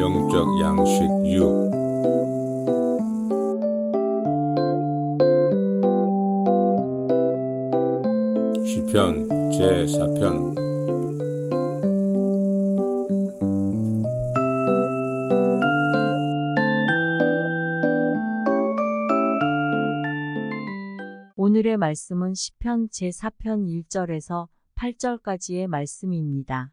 영적 양식 6 시편 제4편 오늘의 말씀은 시편 제4편 1절에서 8절까지의 말씀입니다.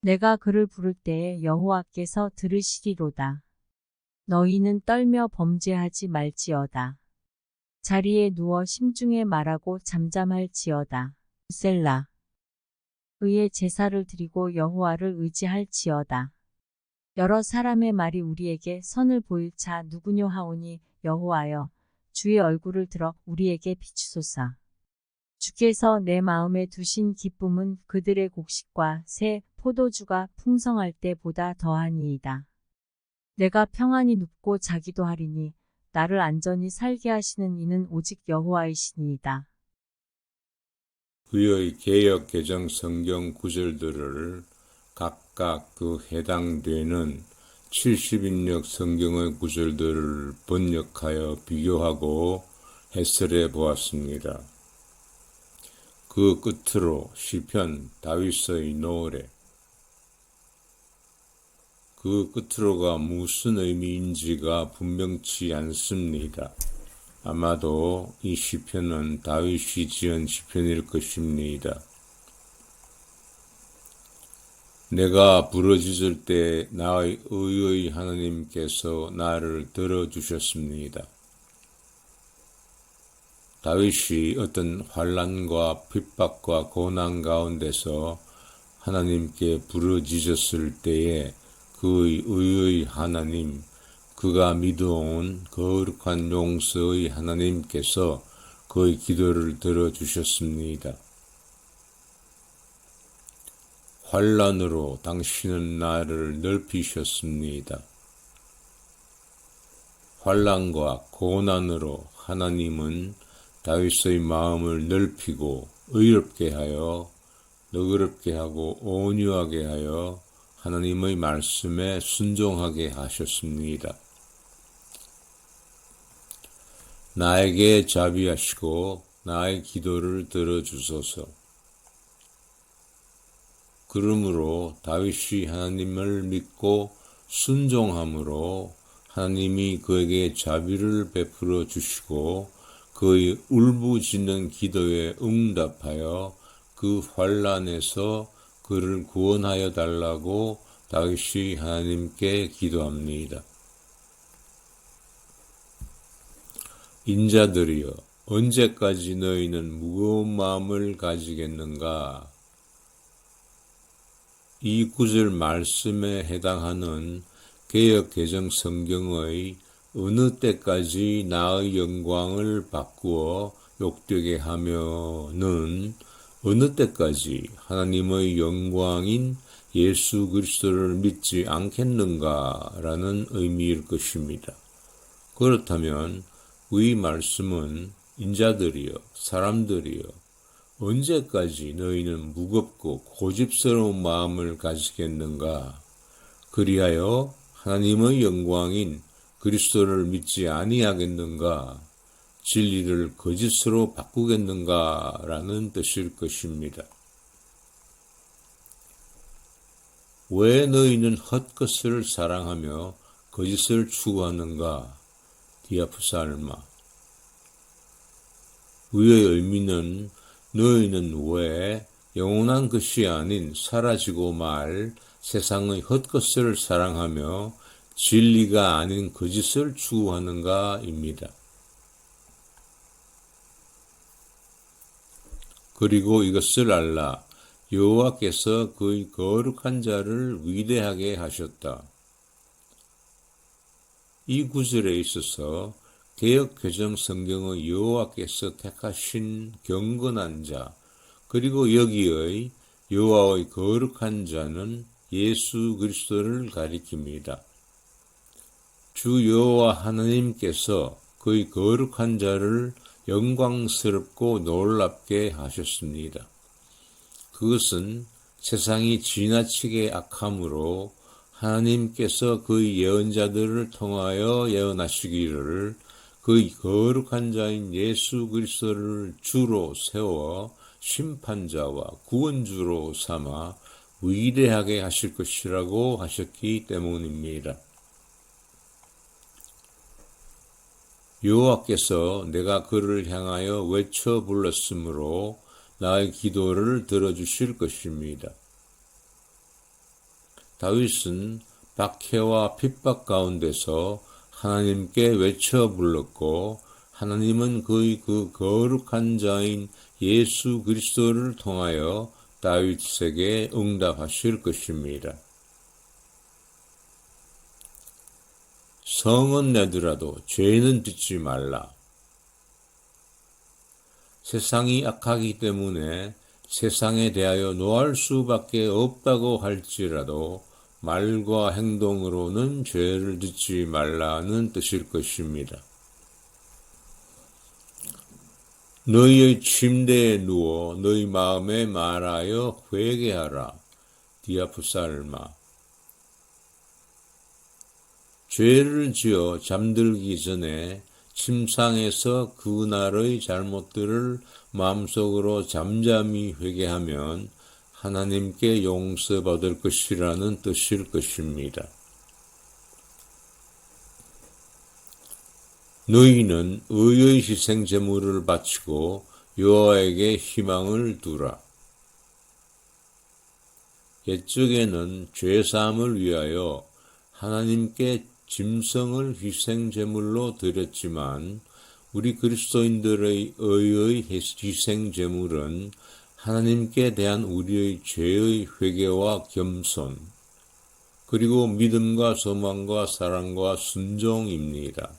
내가 그를 부를 때에 여호와께서 들으시리로다. 너희는 떨며 범죄하지 말지어다. 자리에 누워 심중에 말하고 잠잠할지어다. 셀라. 의의 제사를 드리고 여호와를 의지할지어다. 여러 사람의 말이 우리에게 선을 보일 자 누구뇨 하오니 여호와여 주의 얼굴을 들어 우리에게 비추소서. 주께서 내 마음에 두신 기쁨은 그들의 곡식과 새 포도주가 풍성할 때보다 더하니이다. 내가 평안히 눕고 자기도 하리니 나를 안전히 살게 하시는 이는 오직 여호와이시니이다. 그의 개역 개정 성경 구절들을 각각 그 해당되는 70인력 성경의 구절들을 번역하여 비교하고 해설해 보았습니다. 그 끝으로 시편 다윗의 노래 그 끝으로가 무슨 의미인지가 분명치 않습니다. 아마도 이 시편은 다윗이 지은 시편일 것입니다. 내가 부러지을 때 나의 의의 하나님께서 나를 들어주셨습니다. 다윗이 어떤 환란과 핍박과 고난 가운데서 하나님께 부르짖었을 때에 그의 의의 하나님, 그가 믿어온 거룩한 용서의 하나님께서 그의 기도를 들어주셨습니다. 환란으로 당신은 나를 넓히셨습니다. 환란과 고난으로 하나님은 다윗의 마음을 넓히고 의롭게 하여 너그럽게 하고 온유하게 하여 하나님의 말씀에 순종하게 하셨습니다. 나에게 자비하시고 나의 기도를 들어주소서. 그러므로 다윗이 하나님을 믿고 순종함으로 하나님이 그에게 자비를 베풀어 주시고 그의 울부짖는 기도에 응답하여 그 환란에서 그를 구원하여 달라고 다윗이 하나님께 기도합니다. 인자들이여 언제까지 너희는 무거운 마음을 가지겠는가? 이 구절 말씀에 해당하는 개혁 개정 성경의 어느 때까지 나의 영광을 바꾸어 욕되게 하면은 어느 때까지 하나님의 영광인 예수 그리스도를 믿지 않겠는가라는 의미일 것입니다. 그렇다면 이 말씀은 인자들이여 사람들이여 언제까지 너희는 무겁고 고집스러운 마음을 가지겠는가? 그리하여 하나님의 영광인 그리스도를 믿지 아니하겠는가? 진리를 거짓으로 바꾸겠는가? 라는 뜻일 것입니다. 왜 너희는 헛것을 사랑하며 거짓을 추구하는가? 디아프살마. 의의 의미는 너희는 왜 영원한 것이 아닌 사라지고 말 세상의 헛것을 사랑하며 진리가 아닌 거짓을 추구하는가입니다. 그리고 이것을 알라 여호와께서 그의 거룩한 자를 위대하게 하셨다. 이 구절에 있어서 개혁 개정 성경의 여호와께서 택하신 경건한 자 그리고 여기의 여호와의 거룩한 자는 예수 그리스도를 가리킵니다. 주 여호와 하나님께서 그의 거룩한 자를 영광스럽고 놀랍게 하셨습니다. 그것은 세상이 지나치게 악함으로 하나님께서 그의 예언자들을 통하여 예언하시기를 그의 거룩한 자인 예수 그리스도를 주로 세워 심판자와 구원주로 삼아 위대하게 하실 것이라고 하셨기 때문입니다. 여호와께서 내가 그를 향하여 외쳐 불렀으므로 나의 기도를 들어주실 것입니다. 다윗은 박해와 핍박 가운데서 하나님께 외쳐 불렀고 하나님은 그의 그 거룩한 자인 예수 그리스도를 통하여 다윗에게 응답하실 것입니다. 성은 내더라도 죄는 짓지 말라. 세상이 악하기 때문에 세상에 대하여 노할 수밖에 없다고 할지라도 말과 행동으로는 죄를 짓지 말라는 뜻일 것입니다. 너희의 침대에 누워 너희 마음에 말하여 회개하라. 디아프살마. 죄를 지어 잠들기 전에 침상에서 그날의 잘못들을 마음속으로 잠잠히 회개하면 하나님께 용서받을 것이라는 뜻일 것입니다. 너희는 의의 희생 제물을 바치고 여호와에게 희망을 두라. 옛적에는 죄 사함을 위하여 하나님께 짐승을 희생 제물로 드렸지만 우리 그리스도인들의 의의 희생 제물은 하나님께 대한 우리의 죄의 회개와 겸손 그리고 믿음과 소망과 사랑과 순종입니다.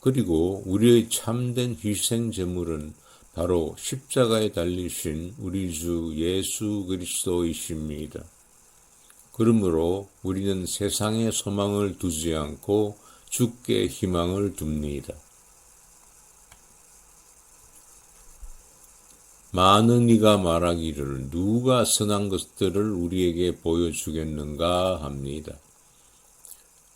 그리고 우리의 참된 희생 제물은 바로 십자가에 달리신 우리 주 예수 그리스도이십니다. 그러므로 우리는 세상에 소망을 두지 않고 주께 희망을 둡니다. 많은 이가 말하기를 누가 선한 것들을 우리에게 보여주겠는가 합니다.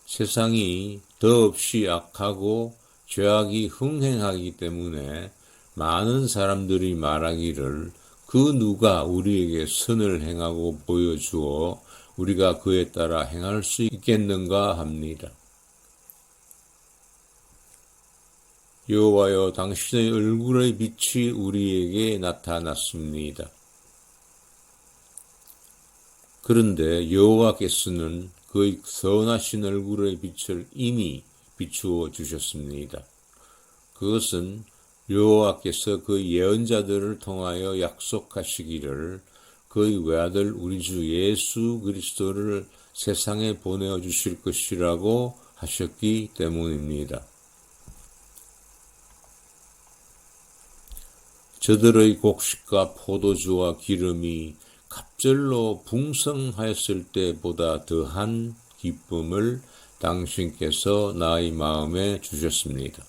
세상이 더없이 악하고 죄악이 흥행하기 때문에 많은 사람들이 말하기를 그 누가 우리에게 선을 행하고 보여주어 우리가 그에 따라 행할 수 있겠는가 합니다. 여호와여 당신의 얼굴의 빛이 우리에게 나타났습니다. 그런데 여호와께서는 그의 선하신 얼굴의 빛을 이미 비추어 주셨습니다. 그것은 여호와께서 그 예언자들을 통하여 약속하시기를 그의 외아들 우리 주 예수 그리스도를 세상에 보내어 주실 것이라고 하셨기 때문입니다. 저들의 곡식과 포도주와 기름이 갑절로 풍성하였을 때보다 더한 기쁨을 당신께서 나의 마음에 주셨습니다.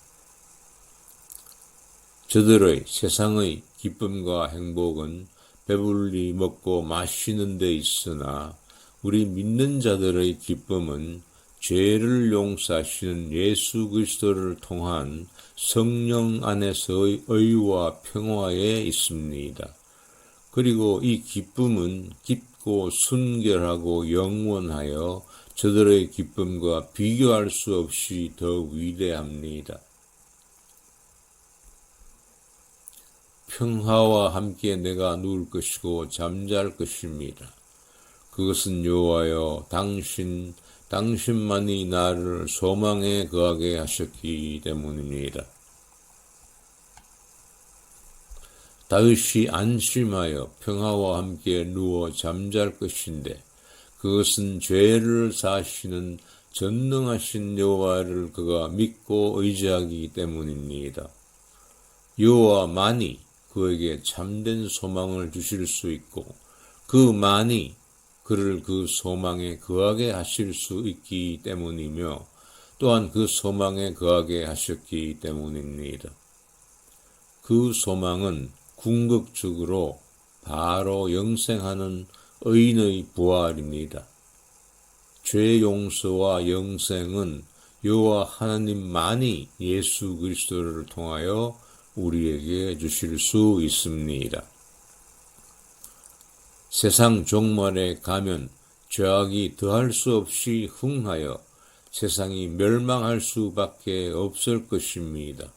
저들의 세상의 기쁨과 행복은 배불리 먹고 마시는 데 있으나 우리 믿는 자들의 기쁨은 죄를 용서하시는 예수 그리스도를 통한 성령 안에서의 의와 평화에 있습니다. 그리고 이 기쁨은 깊고 순결하고 영원하여 저들의 기쁨과 비교할 수 없이 더 위대합니다. 평화와 함께 내가 누울 것이고 잠잘 것입니다. 그것은 여호와여 당신 당신만이 나를 소망에 거하게 하셨기 때문입니다. 다윗이 안심하여 평화와 함께 누워 잠잘 것인데 그것은 죄를 사시는 전능하신 여호와를 그가 믿고 의지하기 때문입니다. 여호와만이 그에게 참된 소망을 주실 수 있고 그만이 그를 그 소망에 거하게 하실 수 있기 때문이며 또한 그 소망에 거하게 하셨기 때문입니다. 그 소망은 궁극적으로 바로 영생하는 의인의 부활입니다. 죄 용서와 영생은 여호와 하나님만이 예수 그리스도를 통하여 우리에게 주실 수 있습니다. 세상 종말에 가면 죄악이 더할 수 없이 흥하여 세상이 멸망할 수밖에 없을 것입니다.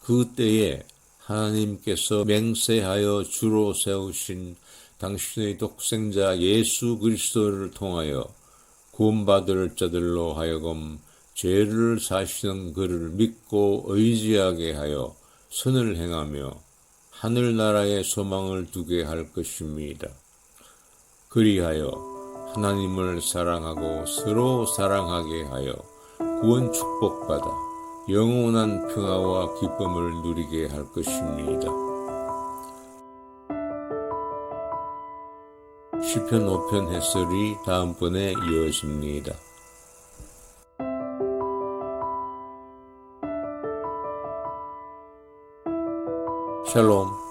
그 때에 하나님께서 맹세하여 주로 세우신 당신의 독생자 예수 그리스도를 통하여 구원받을 자들로 하여금 죄를 사시는 그를 믿고 의지하게 하여 선을 행하며 하늘나라의 소망을 두게 할 것입니다. 그리하여 하나님을 사랑하고 서로 사랑하게 하여 구원 축복받아 영원한 평화와 기쁨을 누리게 할 것입니다. 시편 5편 해설이 다음번에 이어집니다. Shalom.